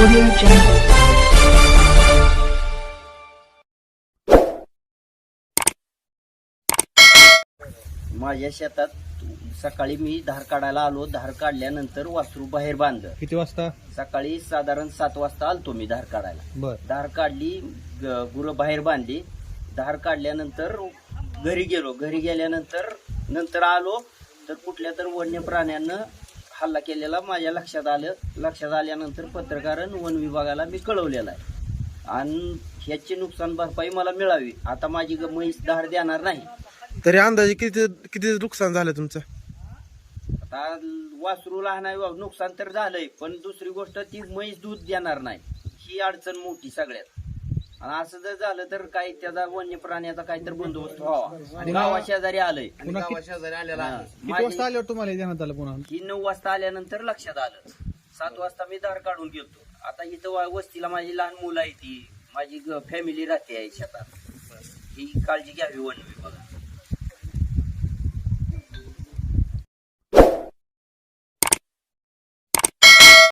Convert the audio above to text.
Audio Jungle. माझ्या शेतात सकाळी मी धार काढायला आलो. धार काढल्यानंतर वासरू बाहेर बांधलं. किती वाजता? सकाळी साधारण सात वाजता आलतो मी धार काढायला. बर. धार काढली ग- गुरं बाहेर बांधली. धार काढल्यानंतर घरी गेलो. घरी गेल्यानंतर नंतर आलो. तर कुठल्या तर वन्य प्राण्यानं हल्ला केलेला माझ्या लक्षात आलं. लक्षात आल्यानंतर पत्रकारण वन विभागाला मी कळवलेला आहे. आणि ह्याची नुकसान भरपाई मला मिळावी. आता माझी ग- म्हैस धार देणार नाही. तरी अंदाजे किती किती नुकसान झालं तुमचं? आता वासरू लहान आहे बाबा, नुकसान तर झालंय पण दुसरी गोष्ट ती म्हैस दूध देणार नाही. ही अडचण मोठी सगळ्यात. आणि असं जर झालं तर काही त्याचा वन्य प्राण्याचा काहीतरी बंदोबस्त व्हावा. आणि गावा शेजारी आलंय. पुन्हा किती हा. किती वाजता आल्यावर तुम्हाला देण्यात आलं पुन्हा? ही नऊ वाजता आल्यानंतर लक्षात आलं. सात वाजता मी धार काढून गेलतो आता इथं वा- वस्तीला माझी लहान मुलं आहे ती. माझी फॅमिली राहते आहे शेतात. ही काळजी घ्यावी वन विभागाने